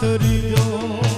ત્રીજો